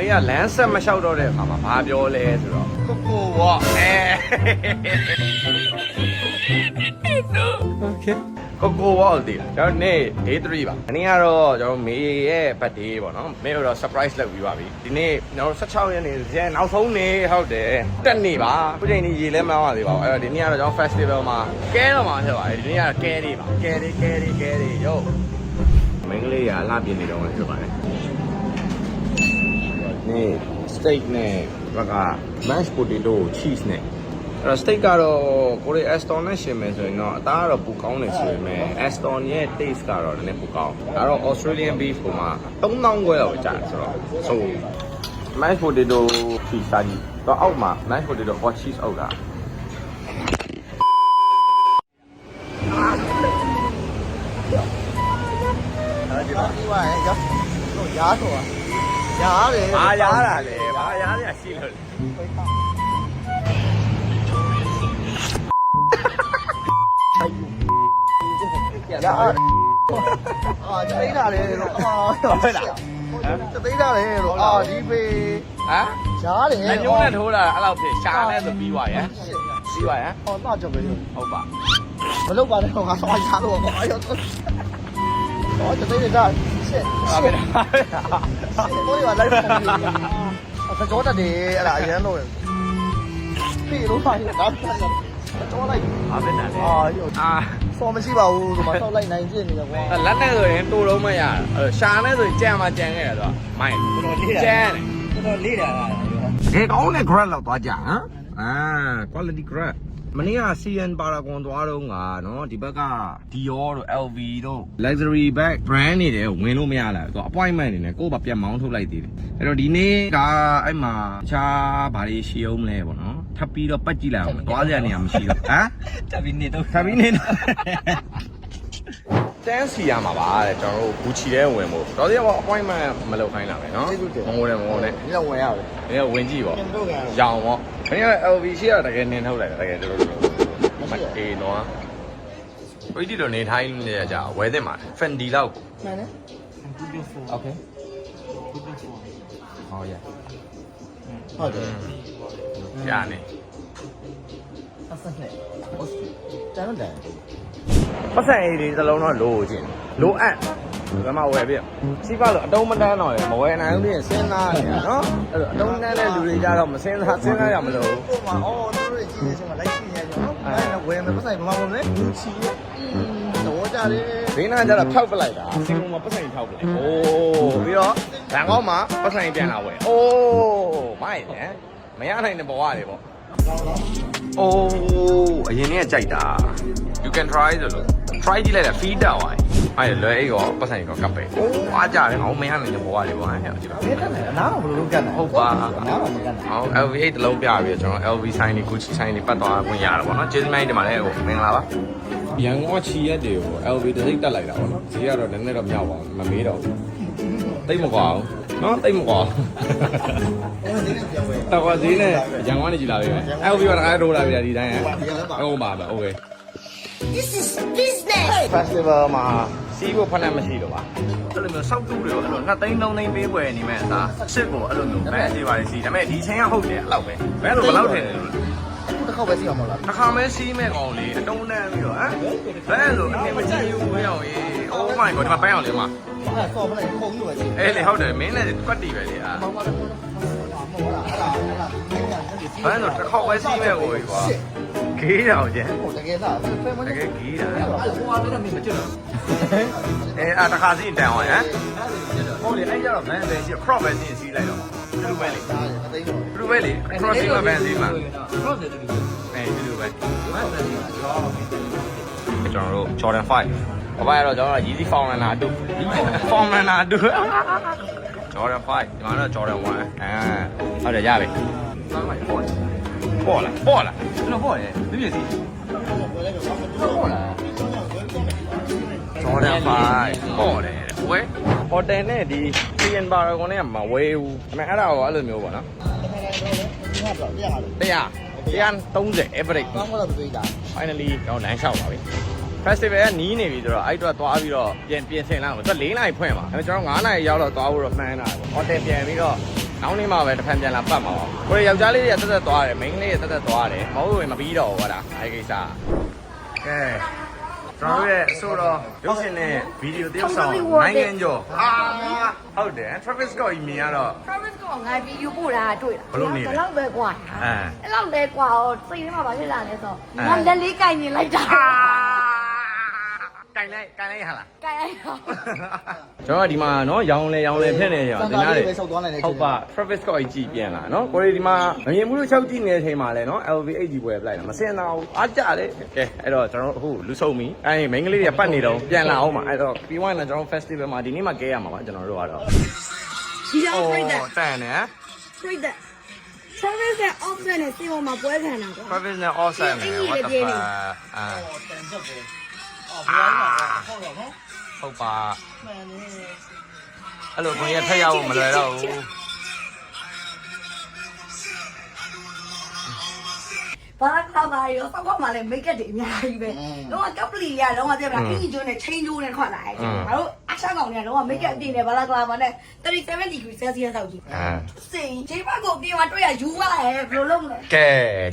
လေးကလမ်းဆက်မလျှောက်တော့တဲ့အခါမှာဘာပြောလဲဆိုတော့ကိုကိုပေါ့အဲ Okay. ကိုကိုပေါ့တည်ကျွန်တော်နေ့ day 3ပါအနည်းကတော့ကျွန်တော်မေရဲ့ birthday ပေါ့နော်မေကိုတော့ surprise လုပ်ပြီးပါပြီဒီနေ့ကျွန်တော်16ရက်နေ့ဇန်နောက်ဆုံးနေ့ဟုတ်တယ်တက်နေပါခုချိန်ကြီးရေလဲမအောင်ပါသေးပါဘူးအဲ့တော့ဒီနေ့ကတော့ကျွန်တော် festival မှာကဲတော့မှာဖြစ်ပါတယ်ဒီနေ့ကတော့ကဲနေပါကဲနေကဲနေကဲနေရုပ်မင်းကလေးကအလှပြနေတော့မှာဖြစ်ပါတယ် နေ့ steak နဲ့ဘက mashed potato cheese နဲ့အဲ့တော့ steak ကတော့ကိုရီ Aston နဲ့ရှင်မယ်ဆိုရင်တော့အသားကတော့ပူကောင်းတယ်ဆိုပေမဲ့ Aston ရဲ့ taste ကတော့နည်းနည်းပူကောင်းဒါတော့ Australian beef ပုံမှာ3000ခွဲလောက်ကြာတယ်ဆိုတော့ so mashed potato cheese စားကြည့်တော့အောက်မှာ mashed potato hot cheese အောက်တာဒီမှာဒီမှာရောတော့ရားတော့ ရားတယ်ဘာရားတာလဲဘာရားရရှိလို့လဲရားအာတိတ်တာလေလို့အာဟုတ်လားတိတ်တာလေလို့အာဒီပေဟမ်ရားတယ်လက်ညှိုးနဲ့ထိုးတာအဲ့လောက်ဖြစ်ရှာနဲ့ဆိုပြီးသွားရန်ပြီးသွားရန်ဟောတော့ကြောက်ပဲဟုတ်ပါမလုပ်ပါနဲ့ငါဆောင်းရားတော့အာရောတော့ဟောတိတ်တာ ရှစ်ဘာရှပဲစ်ကိုရလိုက်ပါအကြောတတယ်အဲ့ဒါအရန်တော့ပြီလို့ဖိုင်တာတော့လိုက်ဘာပဲနာလဲအာရောအာစောမရှိပါဘူးဒီမှာဆောက်လိုက်နိုင်ကျင်နေတယ်ကွာလက်နဲ့ဆိုရင်တိုးလုံးမရအဲ့ရှာနဲ့ဆိုရင်ကြံမှာကြံခဲ့ရတော့မိုင်းကြံတယ်တော်တော်လေးတာလားတကယ်ကောင်းတဲ့ grad လောက်သွားကြဟမ်အာ quality grad မနေ့က CN Paragon သွားတော့ငါနော်ဒီဘက်က Dior တို့ LV တို့ luxury bag brand တွေတဲ့ဝင်လို့မရလာဘူးသူ appointment နေနဲ့ကိုယ့်ဘာပြန်မောင်းထုတ်လိုက်သေးတယ်အဲ့တော့ဒီနေ့ကအဲ့မှာတခြားဘာတွေရှိအောင်မလဲပေါ့နော်ထပ်ပြီးတော့ပတ်ကြည့်လိုက်အောင်သွားစရာနေရာမရှိတော့ဟမ်တက်ပြီးနေတော့ထပ်ပြီးနေတန်းစီရမှာပါတဲ့ကျွန်တော်တို့ Gucci ထဲဝင်ဖို့တော်သေးတော့ appointment မလုပ်ခိုင်းလာမယ်နော်မငိုတယ်မငိုနဲ့ဒီတော့ဝင်ရတယ်။ဒီကဝင်ကြည့်ပေါ့ပြန်တော့က။ရောင်ပေါ့။ ခင်ဗျာ LV ရှိရတကယ်နင်းထုတ်လိုက်တာတကယ်တို့တို့မအေးနော်။ဝိဒီလိုနေထိုင်းနေကြကြဝဲတဲ့မှာ Fendi လောက်ကိုမှန်တယ် Okay ဟောရဟုတ်တယ်။ရနေအဆက်နဲ့ဟုတ်တယ်တန်းတယ်။ပတ်စံအေးဒီသလုံးတော့လိုချင်လိုအပ် ဘယ်မှာဝယ်ပြ။စီးပါလို့အတုံးမတန်းတော့ရမဝယ်နိုင်ဘူးပြင်စဉ်းစားနေတာနော်။အဲ့တော့အတုံးတန်းတဲ့လူတွေကြတော့မစဉ်းစားစဉ်းစားရမလို့ဟိုမှာအော်တို့ကြီးနေချင်းမှာလိုက်ကြည့်နေကြနော်အဲ့ဒါဝယ်မယ်ပတ်ဆိုင်ဘာမှမလဲလူချီရဲ့တော့ကြတယ်ဘေးနားကျတော့ဖြောက်ပလိုက်တာစင်ကုန်မှာပတ်စံဖြောက်ပလိုက်။အိုးပြီးတော့ဘန်ကောက်မှာပတ်စံပြန်လာဝယ်။အိုးမိုက်တယ်မရနိုင်တဲ့ဘဝတွေပေါ့။အိုးအရင်ကကြိုက်တာ you can try ဆိုလို့ try ကြည့်လိုက်တာ feed တော့ပါအဲ့လွယ်အိတ်ရောပတ်ဆိုင်ရောကပ်ပဲ။အားကြတယ်ငါ့မင်းရမယ်ဘဝတွေပေါ့ဟဲ့ဒီမှာ။ဘယ်တက်လဲအနားမဘလို့ကတ်တာဟုတ်ပါအနားမကတ်တာ။ဟော LV8 တလုံးပြပြီးကျွန်တော် LV ဆိုင်တွေ Gucci ဆိုင်တွေပတ်သွားဝင်ရတာပေါ့နော်။ကျေးဇူးများဒီမှာလည်းဟိုမင်္ဂလာပါ။ရန်ကုန်ချီရက်တွေကို LV တစ်စိတ်တက်လိုက်တာပေါ့နော်။ဈေးကတော့နည်းနည်းတော့မြောက်ပါဘူးမမေးတော့ဘူး။တိတ်မကွာဘူး။နော်တိတ်မကွာ။တော်ကဈေးနဲ့ရန်ကုန်ကနေကြည်လာပြီ။ LV ကတော့အားရိုးလာပြီဒီတိုင်းဟဲ့။ဟုတ်ပါပါ။ Okay ။ This is business. festival မှာစီးဖို့ဖက်နဲ့မရှိတော့ပါအဲ့လိုမျိုးစောက်တူးတွေအဲ့လို2သိန်း3သိန်းပေးွယ်နေမဲ့အစားစစ်ကိုအဲ့လိုမျိုးဘယ်စီပါလိစီဒါပေမဲ့ဒီချိန်ကဟုတ်တယ်အဲ့လောက်ပဲဘယ်လိုဘယ်လောက်ထင်လဲအခုတစ်ခေါက်ပဲစီအောင်မလားတစ်ခါမဲစီးမဲ့ကောင်လေးအတုံးတန်းပြီးတော့ဟမ်ဘယ်လိုအနေမကြည့်ဘူးဝေးအောင်ရေး Oh my god ဒီမှာပန်းအောင်လေးမှာအဲ့ဆော်မလိုက်ခုံကြီးပဲစီအေးလေဟုတ်တယ်မင်းနဲ့ကွက်တီပဲလေအာမောင်ကတော့မဟုတ်လားအဲ့ဒါအဲ့ဒါဘယ်လိုတစ်ခေါက်ပဲစီးမဲ့ကိုကွာ ဂေးတော်ကျန်ဟိုတကယ်လားဖဲမတနေကယ်ဂေးတာဟိုကတော့မင်းမကြည့်တော့အဲအာတစ်ခါစီးတန်အောင်ဟမ်ဟုတ်လေအဲ့ကြတော့ van ပဲစီး crop ပဲစီးစီးလိုက်တော့လူပဲလေဒါအသိတော့လူပဲလေ crossing မှာ van စီးမှာ cross တယ်တူအဲလူပဲမတ်တယ်ကျော်ကျွန်တော်တို့ Jordan 5ဘာပါရတော့ကျွန်တော်တို့ Yeezy Foundliner အတူ Foundliner အတူ Jordan 5ဒီမှာတော့ Jordan 1အဲဟုတ်တယ်ရပြီပေါ် လာပေါ်လာကျွန်တော်ပေါ်တယ်ဒီပြည့်စီဟုတ်လား Jordan 5ပေါ်တယ်ဝဲဟိုတယ်နဲ့ဒီ CN Paragon နဲ့မဝဲဘူးအမေအဲ့ဒါကိုအဲ့လိုမျိုးပေါ့နော်ဒီမှာတော့တရားလို့100 130 average ကောင်းတော့ပြေးတာ finally ကျွန်တော်လမ်းလျှောက်ပါပြီ festival ကနီးနေပြီဆိုတော့အဲ့အတွက်သွားပြီးတော့ပြင်ပြင်ဆင်လာအောင်သူ၄နာရီဖွင့်ပါအဲကျွန်တော်9နာရီရောက်တော့သွားဖို့တော့မှန်းတာပေါ့ဟိုတယ်ပြန်ပြီးတော့နောက်နေ့မှပဲတစ်ဖန်ပြန်လာပတ်မှာပေါ့ကိုရယောက်ျားလေးတွေကတက်တက်သွားတယ်မိန်းကလေးတွေတက်တက်သွားတယ်မဟုတ်ဘူးမပြီးတော့ဘူးဟောတာအဲဒီကိစ္စကဲကျွန်တော်ရဲ့ဆိုတော့ရုပ်ရှင်နဲ့ဗီဒီယိုတရုပ်ဆောင်နိုင်ငံကျော်အာဟုတ်တယ် Travis Scott ကြီးမြင်ရတော့ Travis ကငါဗီဒီယိုပို့တာတွေ့တာဘလို့နေလဲဘလောက်ပဲကွာအဲအဲ့လောက်လဲကွာဟိုစိတ်ထဲမှာဘာဖြစ်လာလဲဆိုအဲငါလက်လေးကင်နေလိုက်တာအာ ကင်လိုက်ကင်လိုက်ဟာလားကင်လိုက်တော့ကျွန်တော်ကဒီမှာနော်ရောင်းလဲရောင်းလဲဖြစ်နေရအောင်ဒီနားလေပဲဆောက်သွားနိုင်တယ် ဟုတ်ပါ Travis Scott ကြီးကြည့်ပြန်လာနော်ကိုရီဒီမှာမမြင်ဘူးလို့ချက်ကြည့်နေတဲ့အချိန်မှာလဲနော် LV8 ကြီးပွဲပလိုက်တာမစင်တော့ဘူးအားကြတယ်ကဲအဲ့တော့ကျွန်တော်တို့အခုလူဆုံပြီအဲ့မိန်းကလေးတွေပတ်နေတော့ပြန်လာအောင်ပါအဲ့တော့ပြီးသွားရင်တော့ကျွန်တော် festival မှာဒီနေ့မှကဲရမှာပါကျွန်တော်တို့ကတော့ဒီတော့ပြိတ္တတန်နေ ပြိတ္တ Travis နဲ့ Offset နဲ့စီမံမှာပွဲခံတာကွာ Travis နဲ့ Offset နဲ့ what the fuck အာတန်ချက်ပဲအော် ဘယ်လိုလဲဟုတ်တော့နော်ဟုတ်ပါမှန်နေအဲ့လိုကိုရထက်ရအောင်မလွယ်တော့ဘူး ဘာသာပါရောစောက်ကမှလည်း make up တွေအများကြီးပဲတော့ကပ်ပလီတွေကလုံးဝပြပြအင်ဂျီကျိုးနဲ့ chain ကျိုးနဲ့ခွက်လာတယ်ငါတို့အရှာကောင်တွေကလုံးဝ make up အပြင်နဲ့ဘာလာကလာမနဲ့37 degree celsius တောက်ကြည့်အာစိန်ဂျေဘကိုပြင်မှာတွေ့ရယူလာရဲ့ဘယ်လိုလုပ်မလဲကဲ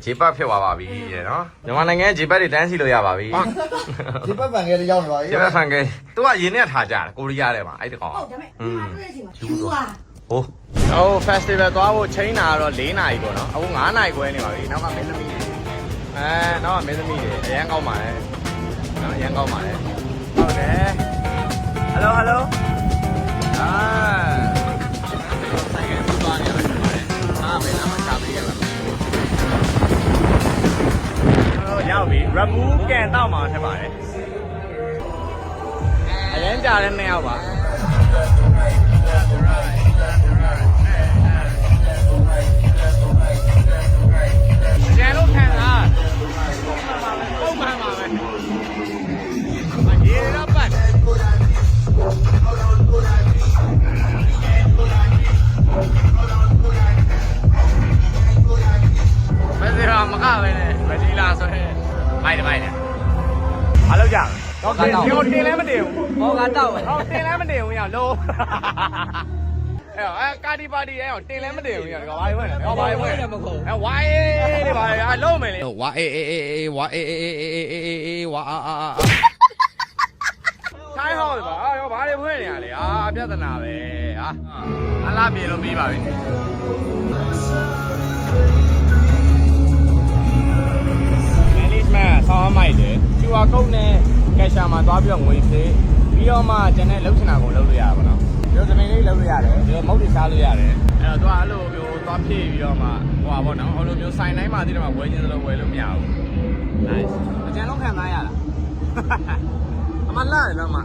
ဂျေပတ်ဖြစ်သွားပါပြီရေနော်မြန်မာနိုင်ငံဂျေပတ်တွေတန်းစီလို့ရပါပြီဒီပတ်ပံကလေးရောက်နေပါပြီဂျေပတ်ဖန်ကဲသူကရင်းနဲ့ထားကြတယ်ကိုရီးယားထဲမှာအဲ့တကောင်ဟုတ်ဒါပေမဲ့ဒီမှာတွေ့တဲ့အချိန်မှာယူလာဟိုဟို festival သွားဖို့ချိန်တာကတော့၄နာရီပေါ့နော်အခု9နာရီခွဲနေပါပြီနောက်ကမင်းသမီးတွေ အဲနောက်ကမင်းသမီးတွေအရန်ကောင်းပါလေနော်အရန်ကောင်းပါလေဟုတ်တယ် hello hello အာဆိုင်ကပြီးသွားနေရတယ်ပါတယ်အားမင်းအမချပေးရပါမယ်ဟိုရောက်ပြီ remove ကန်တော့မှာထက်ပါတယ်အရင်ကြားတဲ့နှစ်ယောက်ပါ တော့တင်ရောတင်လည်းမတင်ဘူးဟောကတော့ဟောတင်လည်းမတင်ဘူးရလို့အဲ့အဲကာဒီပါတီအဲ့တင်လည်းမတင်ဘူးရတော့ဘာလို့လဲဟောဘာလို့လဲအဲဝိုင်းတွေပါလေအလုံးမယ်လေဝါအေးအေးအေးအေးဝါအေးအေးအေးအေးအေးအေးဝါအာအာအာတိုင်းဟောပါအာရောဘာတွေဖွင့်နေရလဲအာပြဿနာပဲဟာအလားပြေလို့ပြီးပါပြီမယ်လီမန်ဆောင်းမိုက်တယ် QR code နဲ့ ကက်ရှာမှာသွားပြီးတော့ငွေပေးပြီးတော့မှကျန်တဲ့လှုပ်ချင်တာကိုလှုပ်လို့ရပါတော့ဒီလိုသမင်လေးလှုပ်လို့ရတယ်ဒီလိုမုတ်တွေစားလို့ရတယ်အဲ့တော့သူကအဲ့လိုမျိုးသွားဖြည့်ပြီးတော့မှဟိုပါပေါ့နော်အဲ့လိုမျိုးဆိုင်တိုင်းမှာတည်းတော့ဝယ်ခြင်းစလို့ဝယ်လို့မရဘူး nice အကျန်လုံးခံစားရလားအမလာတယ်နော်အမရ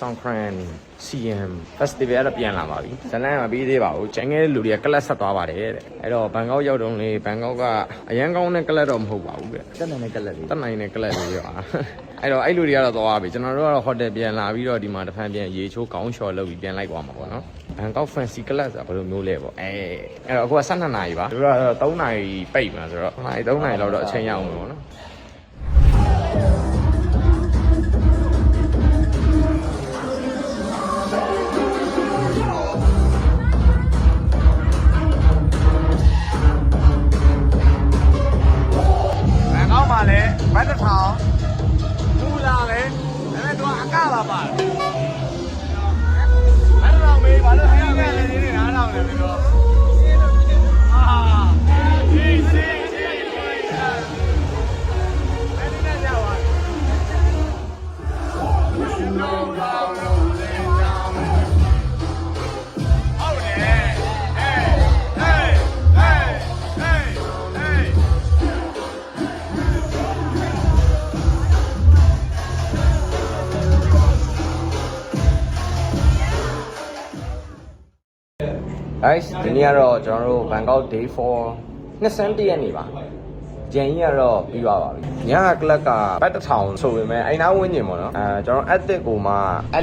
Songkran CM Festival အဲ့ဒါပြန်လာပါပြီ။ဇလန်ကမပြီးသေးပါဘူး။ကျန်ခဲ့တဲ့လူတွေကကလပ်ဆက်သွားပါတယ်တဲ့။အဲ့တော့ဘန်ကောက်ရောက်တော့လေဘန်ကောက်ကအရန်ကောင်းတဲ့ကလပ်တော့မဟုတ်ပါဘူးတဲ့တက်နိုင်တဲ့ကလပ်လေး။တက်နိုင်တဲ့ကလပ်လေးရော။အဲ့တော့အဲ့လူတွေကတော့သွားပြီ။ကျွန်တော်တို့ကတော့ဟိုတယ်ပြန်လာပြီးတော့ဒီမှာတစ်ဖန်ပြန်ရေချိုးကောင်းချော်လုပ်ပြီးပြန်လိုက်သွားမှာပေါ့နော်။ဘန်ကောက် Fancy Club ဆိုတာဘယ်လိုမျိုးလဲပေါ့။အဲအဲ့တော့အခုက12နာရီပါ။တို့ကတော့3နာရီပိတ်မှာဆိုတော့နာရီ3နာရီလောက်တော့အချိန်ရအောင်ပေါ့နော်။ ဒီနေ့ကတော့ကျွန်တော်တို့ Bangkok Day 4နှစ်ဆန်းတရက်နေပါကြံကြီးကတော့ပြီးသွားပါပြီညကကလပ်ကဘတ်တစ်ထောင်ဆိုပေမဲ့အိမ်သားဝင်းကျင်ပေါ့နော်အဲကျွန်တော် edit ကိုမှ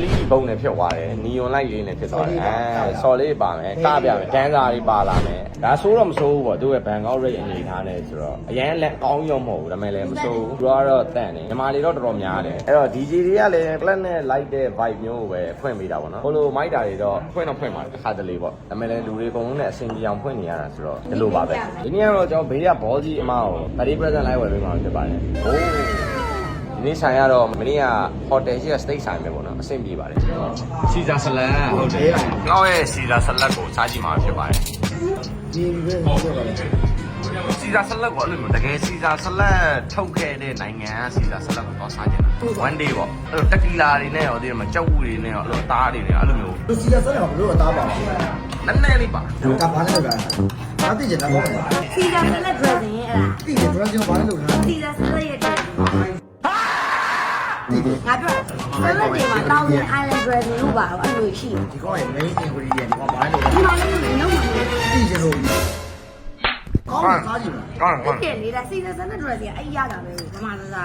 LED ဘုံနဲ့ဖြစ်သွားတယ်နီယွန်လိုက်လေးနဲ့ဖြစ်သွားတယ်အဲဆော်လေးပါမယ်ကပြမယ်ဒန်းစာလေးပါလာမယ် ဒါဆိုးတော့မဆိုးဘူးပေါ့သူ့ရဲ့ Bangkok rate အနေထားနဲ့ဆိုတော့အရင်လက်ကောင်းရုံမဟုတ်ဘူးဒါပေမဲ့လည်းမဆိုးဘူးသူကတော့တန့်တယ်ညီမလေးတော့တော်တော်များတယ်အဲ့တော့ DJ တွေကလည်း club နဲ့ light တဲ့ vibe မျိုးကိုပဲဖွင့်ပေးတာပေါ့နော်ဟိုလိုမိုက်တာတွေတော့ဖွင့်တော့ဖွင့်ပါတယ်တစ်ခါတလေပေါ့ဒါပေမဲ့လည်းလူတွေအကုန်လုံးနဲ့အဆင်ပြေအောင်ဖွင့်နေရတာဆိုတော့ဒီလိုပါပဲဒီနေ့ကတော့ကျွန်တော်ဘေးကဘောကြီးအမကို party present လိုက်ဝယ်ပေးမှာဖြစ်ပါတယ်ဟိုးဒီနေ့ဆိုင်ကတော့မနေ့က hotel ရှိက steak ဆိုင်ပဲပေါ့နော်အဆင်ပြေပါတယ်စီဇာဆလန်ဟုတ်တယ်ငေါ့ရဲ့စီဇာဆလတ်ကိုစားကြည့်မှာဖြစ်ပါတယ် ဒီပဲပြောပါလေစီဇာဆလတ်ကိုအဲ့လိုမျိုးတကယ်စီဇာဆလတ်ထုတ်ခဲ့တဲ့နိုင်ငံကစီဇာဆလတ်ကိုတော့စားကြတယ် one day ပေါ့အဲ့လိုတက်ကီလာတွေနဲ့ရောဒီမှာကြောက်ဝူတွေနဲ့ရောအဲ့လိုအသားတွေနဲ့အဲ့လိုမျိုးသူစီရစက်ရောဘလို့အသားပါလဲနည်းနည်းလေးပါကဘာလဲလို့လားအတိကျတာဘာလဲစီဇာဆက်လက် dressing ရဲ့အဲ့ဒါတိကျတော့ကျွန်တော်ဘာလဲလို့လားစီဇာဆက်လက်ရဲ့ dressing တိကျ ငါပြောဆက်လက်တွေမှာတောင်းတဲ့ island dressing လို့ပါတော့အဲ့လိုရှိတယ် ဒီကောရဲ့ main ingredient ကဘာလဲလို့ ဒီမှာလည်းလုံးဝမဟုတ်ဘူး တိကျလို့ကောင်းစားကြည့် ကောင်းကောင်း ကဲနေတာစီဇာဆက်လက် dressing အဲ့ရတာပဲဓမ္မသာ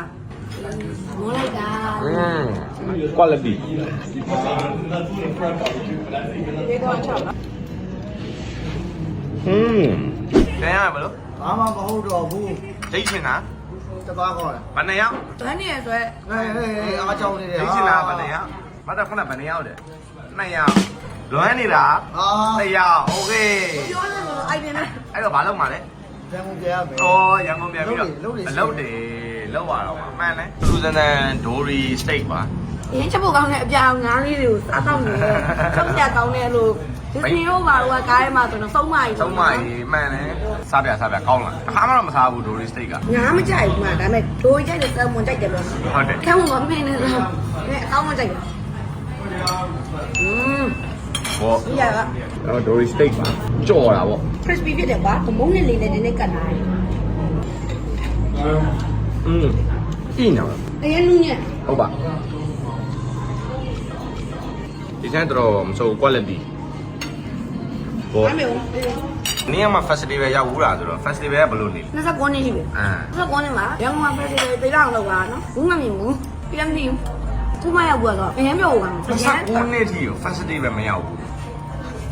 မောလိုက်တာ อืม quality ဒီကောင်ချောက်နော် อืมတန်းရမလို့ ဘာမှမဟုတ်တော့ဘူး ဒိတ်ချင်တာ တသားကောလား ဘယ်နှစ်ယောက် ဘန်းနေရဆိုရ ဟေးဟေးအားကြောင်းနေတယ် ဒိတ်ချင်တာဘယ်နှစ်ယောက်မတော်ခုနဘယ်နှစ်ယောက်လဲနှစ်ယောက်ဒ လွမ်းနေတာ အာ တရားโอเค ပြောနေလို့အိုက်ပြန်နေ အဲ့တော့ဘာလုပ်မှာလဲ ရန်ကုန်ပြန်ရမယ် ဩရန်ကုန်ပြန်ပြီးတော့ လုပ်တယ် အလုပ်တွေလုပ်ရတော့မှာမှန်တယ်သူစံတန်ဒိုရီစတိတ်ပါ ရင်းချက်ဖို့ကောင်းတဲ့အပြောင်ငါးလေးတွေကိုစားတော့နေတယ်ချက်ပြကောင်းတဲ့လို့ဒီစနီရောပါတော့ကားထဲမှာဆိုတော့သုံးမကြီး သုံးမကြီးမှန်တယ်စားပြစားပြကောင်းလားတစ်ခါမှတော့မစားဘူးဒိုရီစတိတ်က ငါမကြိုက်ဘူးမှာဒါပေမဲ့ဒိုးကြိုက်တဲ့ဆယ်မွန်ကြိုက်တယ်လို့ ဟုတ်တယ် ခက်မှမပြင်းနေတော့အဲအကောင်းမကြိုက်ဘူးอืม ဘော ဒီရက တော့ဒိုရီစတိတ်ပါကြော်တာပေါ့ crispy ဖြစ်တယ်ကွာမုန်းနဲ့လေးနဲ့နည်းနည်းကတ်လာတယ် อืมကြည့်နေပါ တကယ်နူးညံ့ ဟုတ်ပါ ဒီစမ်းတော့မဆို quality ဘောအမေဦးနေရာမှာ festival ရောက်ဘူးလားဆိုတော့ festival ကဘယ်လိုနေလဲ29နှစ်ရှိပြီအာ29နှစ်မှာရန်ကုန်မှာ festival ပြေးတော့လောက်ပါနော်ဘူးမမြင်ဘူးပြန်မသိဘူးခုမှရောက်ဘူးတော့အရင်ပြောဘူးကွာ19နှစ်ထိကို festival မရောက်ဘူး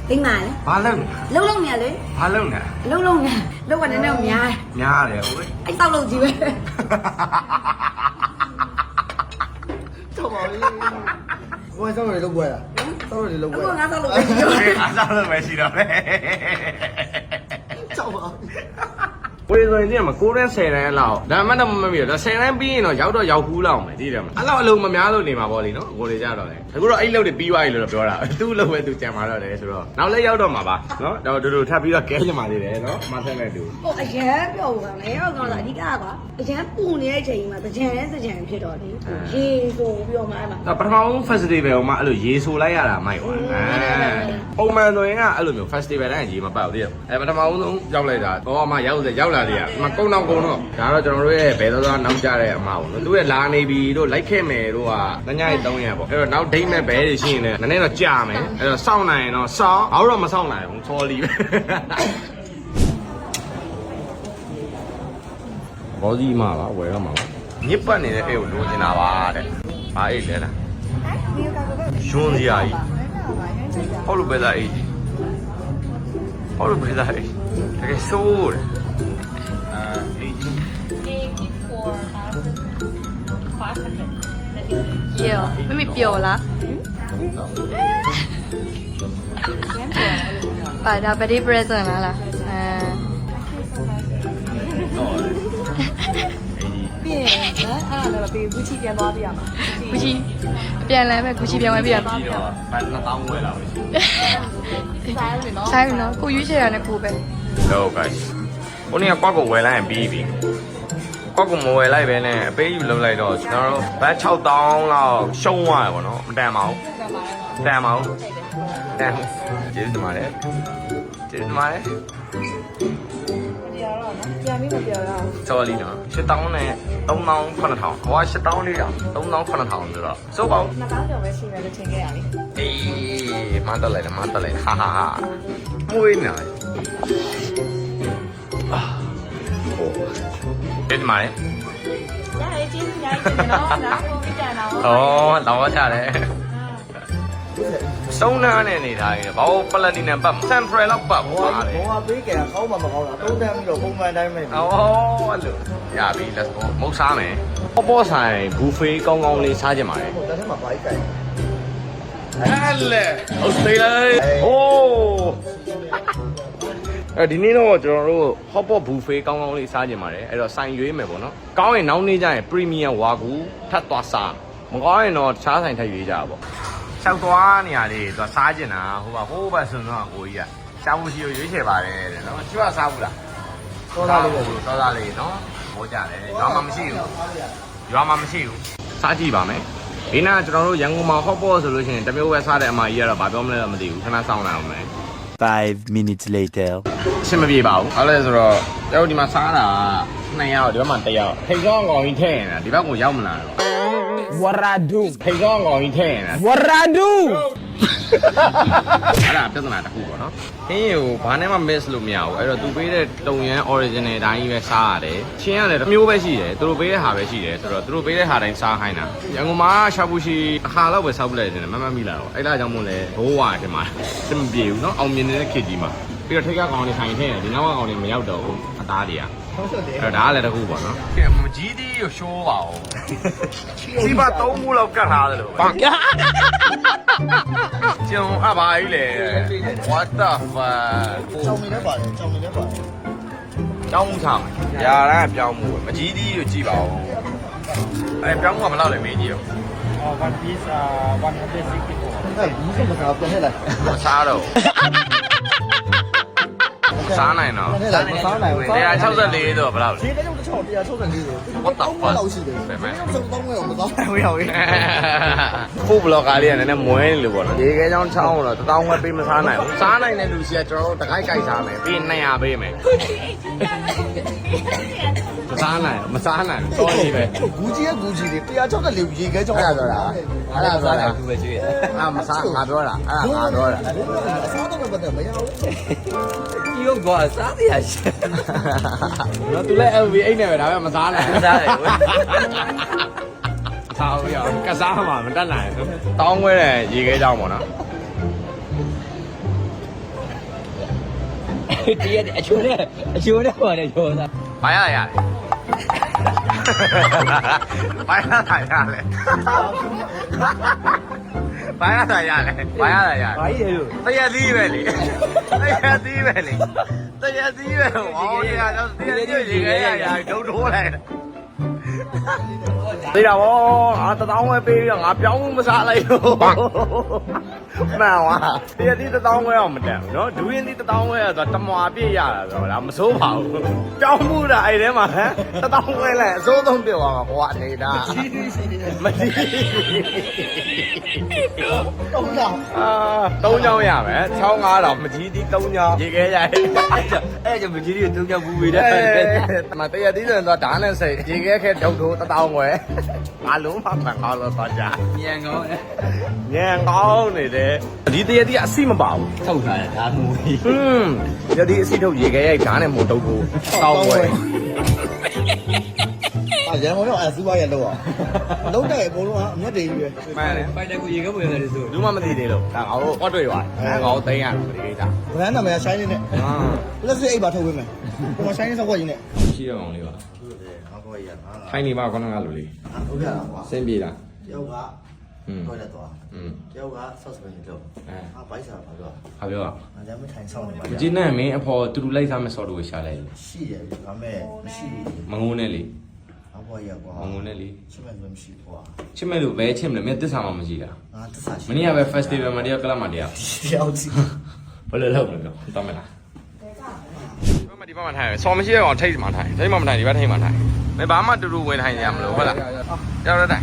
သိမ်းပါလေဘာလုပ်လဲလုံးလုံးနေလေဘာလုပ်လဲလုံးလုံးနေလုံးကနည်းနည်းများများတယ်ဟုတ်အဲ့တောက်လို့ကြီးပဲတော့ပါပြီ ဘယ်ဆောင်ရလို့ပွဲတာဆောင်ရလို့အခုပွဲငါတောက်လို့ပဲကြီးကဲအားစားလို့ပဲရှိတော့တယ်ကြောက်ပါဝေဆိုရင်ဒီမှာ9တန်း10တန်းလောက်ဒါမှတော့မမီတော့10တန်းပြီးရင်တော့ရောက်တော့ရောက်ခူးလောက်မယ်တည်တယ်မအဲ့လောက်အလုံးမများလို့နေမှာပေါ့လीနော်ကိုတွေကြတော့လေအခုတော့အဲ့လောက်တွေပြီးသွားပြီလို့တော့ပြောတာသူ့လောက်ပဲသူကြံมาတော့တယ်ဆိုတော့နောက်လည်းရောက်တော့မှာပါနော်တော့တူတူထပ်ပြီးတော့ကဲကြမှာသေးတယ်နော်မဆန်းလိုက်တူဟိုအရင်ပြောဘူးကောင်လေရောက်တော့အဓိကကွာအရင်ပူနေတဲ့အချိန်မှာတကြံလဲတကြံဖြစ်တော့လေရေဆိုပြီးတော့မှအဲ့မှာတော့ပထမဆုံး festival မှာအဲ့လိုရေဆိုလိုက်ရတာမိုက်ပါအဲပုံမှန်ဆိုရင်ကအဲ့လိုမျိုး festival တိုင်းရေမပတ်ဘူးတည်အဲပထမဆုံးရောက်လိုက်တာတော့မှရောက်တယ်ရောက်လာတယ်ကမကုန်းတော့ကုန်းတော့ဒါတော့ကျွန်တော်တို့ရဲ့ဘယ်သွားသွားနောက်ကြတဲ့အမပေါ့နော်သူရဲ့လာနေပြီတို့လိုက်ခဲ့မယ်တို့ကညညရေး300ပေါ့အဲ့တော့နောက်ဒိတ်မဲ့ဘဲတွေရှိရင်လည်းနည်းနည်းတော့ကြာမယ်အဲ့တော့စောင့်နိုင်ရင်တော့စောင့်အောက်တော့မစောင့်နိုင်ဘူး sorry ပဲဘောဒီမှာပါဝယ်ရမှာပါညစ်ပတ်နေတဲ့အိတ်ကိုလိုချင်တာပါတဲ့ဘာအိတ်လဲလားရွှန်းစရာကြီးဟောလို့ပဲသားအေးကြီးဟောလို့ပဲသားအေးတကယ်ဆိုးတယ် ရေမမေပျော်လားပါဒါဗဒေး present လားလားအဲပြီးရင်နော်အဲ့ဒါလည်းပြီးဂူချီပြန်သွားပြရမှာဂူချီအပြန်လမ်းပဲဂူချီပြန်ဝင်ပြရသွားပြီးတော့ဘတ်2000ဝယ်လာပဲရှိစားရတယ်နော်ဆိုင်နော်ကိုရွေးချယ်ရတဲ့ကိုပဲတော့ guys ဟိုနေ့ကကွက်ကိုဝယ်လိုက်ရင်ပြီးပြီ ကွက်ကိုမဝယ်လိုက်ပဲနဲ့အပေးယူလုပ်လိုက်တော့ကျွန်တော်တို့ဘတ်6000လောက်ရှုံးသွားတယ်ဗောနော်မတန်ပါဘူးတန်ပါဘူးတန်ကျေးဇူးတင်ပါတယ်ကျေးဇူးတင်ပါတယ်တရားတော့နော်ပြန်ပြီးမပြောရအောင် sorry နော်8000နဲ့3000 9000ဟိုက8000လေးတောင်3000 9000ဆိုတော့စိုးပါဦးနှစ်ကောင်းကျော်ပဲရှိမယ်လို့ထင်ခဲ့ရလေအေးမန်တက်လိုက်တယ်မန်တက်လိုက်ဟာဟာဟာမွေးနေတယ် အာဟိုအဲ့မှာလေရတယ်ကျေးဇူးများကြီးတင်နော်နော်ကိုပြကြတော့ဩလောချတယ်စုံနာနဲ့နေထားရင်ဘာလို့ပလတီနမ်ပတ်ဆန်ဖရယ်လောက်ပတ်ဘောပါလေဘောပေးကြကောင်းမှမကောင်းတာသုံးတန်းပြီးတော့ပုံမှန်တိုင်းပဲဩအဲ့လိုရပြီ let's go မုတ်စားမယ်ပေါ်ပေါ်ဆိုင်ဘူဖေးကောင်းကောင်းလေးစားကြပါလေဟိုတန်းထဲမှာဘာကြီးကြိုက်အဲ့လေဟုတ်သေးလေโอ้ အဲဒီနေ့တော့ကျွန်တော်တို့ hot pot buffet ကောင်းကောင်းလေးစားကြင်ပါတယ်အဲ့တော့ဆိုင်ရွေးမယ်ပေါ့နော်ကောင်းရင်နောက်နေ့ကျရင် premium ဝါကူထပ်သွားစားမကောင်းရင်တော့တခြားဆိုင်ထပ်ရွေးကြပါပေါ့လျှောက်သွားနေရလေသူစားကျင်တာဟိုပါဟိုးဘက်ဆိုတော့ကိုကြီးကရှားဘူးရှိကိုရွေးချယ်ပါတယ်တဲ့နော်ကျွတ်စားဘူးလားသောသားလေးပဲသောသားလေးနော်ဟောကြတယ်ရွာမှာမရှိဘူးရွာမှာမရှိဘူးစားကြည့်ပါမယ်ဒီနာကျွန်တော်တို့ရန်ကုန်မှာ hot pot ဆိုလို့ရှိရင်တစ်မျိုးပဲစားတဲ့အမကြီးကတော့ဘာပြောမလဲတော့မသိဘူးခဏစောင့်နေအောင်မယ် Five minutes later. အဆင်မပြေပါဘူး။ဟုတ်လဲဆိုတော့ကျွန်တော်ဒီမှာစားတာ2ယောက်ဒီဘက်မှာ1ယောက်ထိတ်ကောင်းကောင်ကြီးထည့်နေတာဒီဘက်ကိုရောက်မလာတော့ What I do? ထိတ်ကောင်းကောင်ကြီးထည့်နေတာ What I do? အဲ့ဒါပြဿနာတစ်ခုပေါ့နော်။ခင်းရီကိုဘာနဲ့မှ miss လို့မရဘူး။အဲ့တော့သူပေးတဲ့တုံရန် original အတိုင်းကြီးပဲစားရတယ်။ချင်းရတယ်တစ်မျိုးပဲရှိတယ်။သူတို့ပေးတဲ့ဟာပဲရှိတယ်ဆိုတော့သူတို့ပေးတဲ့ဟာတိုင်းစားခိုင်းတာ။ရန်ကုန်မှာရှာဘူးရှိအခါတော့ပဲစားပလိုက်တယ်မမမိလာတော့အဲ့ဒါကြောင့်မို့လဲဘိုးဝါတင်မှာစင်မပြေဘူးနော်အောင်မြင်နေတဲ့ခေတ်ကြီးမှာပြီးတော့ထိတ်ကောင်းကောင်တွေဆိုင်ထည့်တယ်ဒီနောက်ကကောင်တွေမရောက်တော့ဘူးအသားတွေက အဲ့ဒါကလည်းတစ်ခုပေါ့နော်ကဲမကြီးသေးရရှိုးပါဦးစီပါသုံးခုလောက်ကတ်ထားတယ်လို့ပန်းကျုံအပ်ပါကြီးလေ what the fuck ကြောင်နေလည်းပါတယ်ကြောင်နေလည်းပါတယ်ပြောင်းမှုဆောင်ရာရန်ပြောင်းမှုပဲမကြီးသေးရကြည့်ပါဦးအဲ့ပြောင်းမှုကမလောက်လည်းမေးကြည့်အောင်အဲ့ဘူးစမစားပြန် hết လိုက်မစားတော့မ စားနိုင်တော့ပြန် hết လိုက်မစားနိုင်ဘူး164တော့ဘယ်လောက်လဲဒီကကြောင့်တစ်ချောင်း164လေးကို What the fuck လောက်ရှိတယ်ဘယ်မှာဆုံးတော့ငွေတော့မစားနိုင်ဘူးရောက်ပြီဖူဘလော့ကာလေးကလည်းနည်းနည်းမွဲနေလို့ပေါ့နော်ရေခဲချောင်းချောင်းတော့တထောင်ဝက်ပေးမစားနိုင်ဘူးစားနိုင်တဲ့လူစီကကျွန်တော်တို့တခိုက်ကြိုက်စားမယ်ပြီး200ပေးမယ်မ စားနိုင်မစားနိုင်တော်ပြီပဲဂူကြီးကဂူကြီးလေး164ရေခဲကြောင်းအဲ့ဒါဆိုတာအဲ့ဒါဆိုတာသူပဲရှိရအဲ့မစားငါပြောတာအဲ့ဒါငါပြောတာစားတော့ပတ်တယ်မရဘူးကြီးဟုတ်ကွာစားစရာရှိနော်သူလည်း LV အိတ်နေပဲဒါပေမဲ့မစားနိုင်စားတယ်ဝယ်စားလို့ရအောင်ကစားမှာမတတ်နိုင်ဘူးတောင်းခွဲတဲ့ရေခဲချောင်းပေါ့နော်ဒီအချိုးနဲ့အချိုးနဲ့ပါတယ်ရောစားဘာရရလဲ ဘာရတာရလဲဘာရတာရလဲဘာရတာရလဲဘာကြီးလဲလို့တရားသီးပဲလေတရားသီးပဲလေတရားသီးပဲဟောဒီကတော့တရားသီးရေခဲရရဒုံထိုးလိုက်တာ သိတာဗောငါတထောင်ဝဲပေးပြီးတော့ငါပြောင်းမှုမစားလိုက်ဘူးမှန်ပါတရားသီးတထောင်ဝဲအောင်မတန်ဘူးနော်ဒူရင်သီးတထောင်ဝဲဆိုတော့တမွာပြည့်ရတာဆိုတော့ဒါမစိုးပါဘူးပြောင်းမှုတာအဲ့ထဲမှာဟမ်တထောင်ဝဲလိုက်အစိုးဆုံးပြသွားမှာဘွာနေတာမတိတော့တော့အာ၃ချောင်းရမယ်ချောင်း9000မကြီးသီး၃ချောင်းရေခဲရအဲ့ကြောင့်မကြီးကြီးတုံးကြောင်ပူပြီးတယ်အဲမတရားသီးဆိုရင်တော့ဓာတ်နဲ့စိတ်ရေခဲခဲထုတ်ထိုးတထောင်ဝဲငါလုံးမမှန်ကောင်းလို့တော့ကြာမြန်ကောင်းတယ်ညံကောင်းနေတယ်ဒီတရားသီးကအစီမပါဘူးထုတ်ထားတယ်ဒါမှမဟုတ်ဟွန်းတရားသီးအစီထုတ်ရေခဲရိုက်ဓာတ်နဲ့မို့တုပ်ထိုးတောင်းဝဲအာရန်ကုန်တော့အစူပါရလောက်အောင်လုံးတဲ့အကုန်လုံးကအမျက်တွေကြီးပဲမှန်တယ်ဖိုက်တက်ကိုရေကပွေတယ်ဆိုဘူးမှမသိသေးလို့ဒါငါတို့ဟော့တွေ့သွားတယ်ငါတို့သိမ်းရတယ်ဒီကိစ္စဘရန်နာမည်ဆိုင်နေနဲ့အာလက်စစ်အိတ်ပါထုတ်ပေးမယ် ဟိုမှာ Chinese ဆောက်ကွက်ကြီးနဲ့ရှိတော့အောင်လေးပါဟုတ်တယ်ဆောက်ကွက်ကြီးကငါထိုင်းနေပါခေါင်းကလူလေးဟုတ်ကဲ့လားကွာစင်ပြေလားတယောက်ကတော့လက်သွားတယောက်ကဆော့စပင်တော့အာဘိုက်စာပါတော့ဟာပြောอ่ะငါလည်းမထိုင်ဆောင်နေပါဘူးကြည်နဲ့မင်းအဖေါ်တူတူလိုက်စားမဲ့ဆော့တူကိုရှာလိုက်ရှိတယ်ဗျဒါမဲ့မရှိဘူးမငုံနဲ့လေအဖေါ်ရကွာမငုံနဲ့လေချစ်မဲ့လို့မရှိကွာချစ်မဲ့လို့ပဲချစ်မလို့မင်းတစ္ဆာမှမရှိတာငါတစ္ဆာရှိမင်းကပဲ festival မှာတယောက်ကလပ်မှာတယောက်တယောက်စီဘယ်လိုလုပ်လဲတော့တော်မလား ဒီမှာဒီမှာထိုင်ဆော်မရှိရအောင်ထိတ်မှာထိုင်ထိတ်မှာမထိုင်ဒီဘက်ထိတ်မှာထိုင်မင်းဘာမှတူတူဝင်ထိုင်ကြမလို့ဟုတ်လားကြောက်ရတဲ့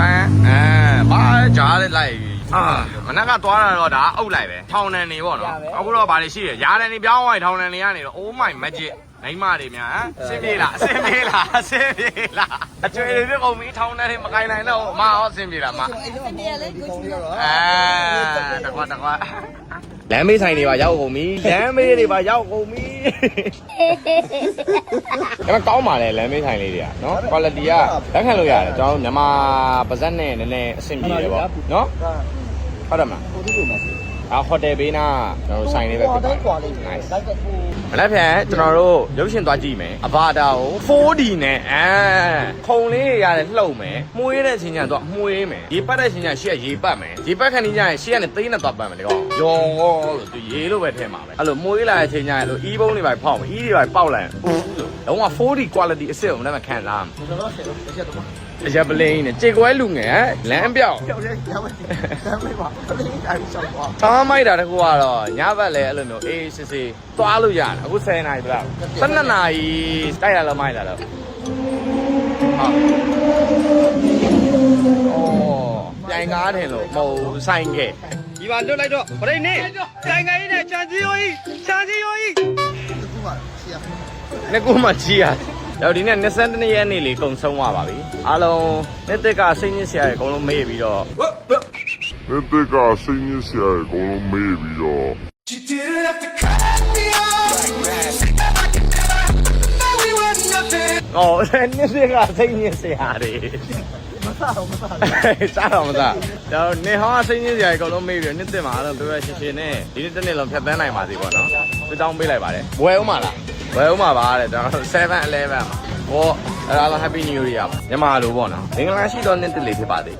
အဲအဲဘာကြားလိုက်အာမနက်ကသွားတာတော့ဒါအုပ်လိုက်ပဲထောင်နန်နေပေါ့နော်အခုတော့ဗာလေရှိရရာနန်နေပြောင်းသွားထောင်နန်နေကနေတော့ oh my magic မိမတွေများဟမ်အဆင်ပြေလားအဆင်ပြေလားအဆင်ပြေလားအကျွေတွေပြကုန်ပြီထောင်နန်တွေမကင်နိုင်တော့မရောအဆင်ပြေလားမဒီကောင်လေးကတော့အဲတ ကွာတကွာလမ်းမေးဆိုင်တွေပါရောက်ကုန်ပြီလမ်းမေးတွေပါရောက်ကုန်ပြီဒါပေမဲ့ကောင်းပါလေလမ်းမေးဆိုင်လေးတွေကနော် quality ကလက်ခံလို့ရတယ်ကျွန်တော်တို့မြန်မာပါဇက်နဲ့နည်းနည်းအဆင်ပြေတယ်ပေါ့နော်ဟုတ်တယ်မလား ကိုတူလို့မဆူအာဟိုတယ်ဘေးနာကျွန်တော်တို့ဆိုင်လေးပဲကွာဖြစ်တပါယ်ကွာလေး nice လိုက်ကကိုမလက်ဖြန်ကျွန်တော်တို့ရုပ်ရှင်သွားကြည့်မယ်အဘာတာကို 4D နဲ့အဲခုံလေးရတယ်လှုပ်မယ်မှုေးတဲ့ချင်းကျတော့မှုေးမယ်ရေပတ်တဲ့ချင်းကျရှေ့ကရေပတ်မယ်ရေပတ်ခဏကြီးကျရင်ရှေ့ကနေသိန်းနဲ့သွားပတ်မယ်လေကောင်ယောလို့သူရေလို့ပဲထဲမှာပဲအဲ့လိုမှုေးလာတဲ့ချင်းကျရင်လို့အီးဘုံတွေပါဖောက်မယ်အီးတွေပါပေါက်လိုက်ဦးလို့လုံးဝ 4D quality အစ်စ်ကိုမလည်းမခံစားဘူးကျွန်တော်ဆက်တော့ဆက်တော့ အရက်ပလင်းနဲ့ကြေကွဲလူငယ်လမ်းပြောက်ကြောက်ရဲရမယ်တမ်းမေးပါတလင်းတိုင်းရှောက်သွား။သားမိုက်တာတကူကတော့ညဘက်လည်းအဲ့လိုမျိုးအေးစစ်စစ်သွားလို့ရတယ်။အခု10နာရီပြလား။12နာရီတိုက်ရလို့မိုက်လာတော့။ဟုတ်။အော်ပြန်ကားတယ်လို့မဟုတ်ဆိုင်ခဲ့။ဒီမှာလွတ်လိုက်တော့ဗရိတ်နေဆိုင်ကကြီးနဲ့ချန်စီယိုကြီးချန်စီယိုကြီးခုမှရှေ့ရငကူမှချီရ။ တော့ဒီနေ့22ရက်နေ့လေးကုံဆုံးသွားပါပြီ။အားလုံးနှစ်သက်ကစိတ်ညစ်စရာတွေအကုန်လုံးမေ့ပြီးတော့မင်းတက်ကစိတ်ညစ်စရာအကုန်လုံးမေးပြီးတော့အော်နှစ်သက်ကစိတ်ညစ်စရာတွေမစားတော့မစားစားတော့မစားကျွန်တော်နေဟောင်းစိတ်ညစ်စရာအကုန်လုံးမေးပြီးနှစ်သက်မှာတော့ပြောရရှင်ရှင်နဲ့ဒီနေ့တစ်နေ့လုံးဖြတ်သန်းနိုင်ပါစေပေါ့နော်သူတောင်းပေးလိုက်ပါတယ်ဘွယ်ဦးမလား ဝယ်ဦးမှာပါတဲ့ကျွန်တော်7 11မှာဟောအဲ့ဒါတော့ Happy New Year ပါညမလိုပေါ့နော်မင်္ဂလာရှိသောနေ့တစ်လေးဖြစ်ပါသေး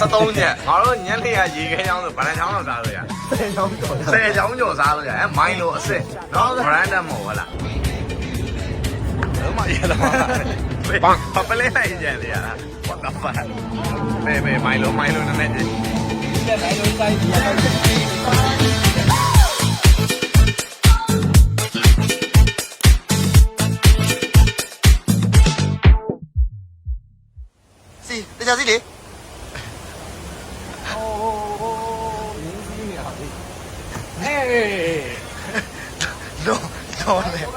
73ချက်ငါတို့ညနေရရေခဲချောင်းဆိုဗလန်ချောင်းတော့စားလို့ရဆယ်ချောင်းကျော်တာဆယ်ချောင်းကျော်စားလို့ရအဲမိုင်းလိုအစ်စ်နော် brand မဟုတ်ဟုတ်လားတော့မရတော့ပပလေးလိုက်ကြတယ်ရလား what the fuck မေမေမိုင်းလိုမိုင်းလိုနည်းနည်းကြည့်တက်တိုင်းလုံးဆိုင်ဒီက တော့စီတခြားစီလေဟေးတော့တော့လေ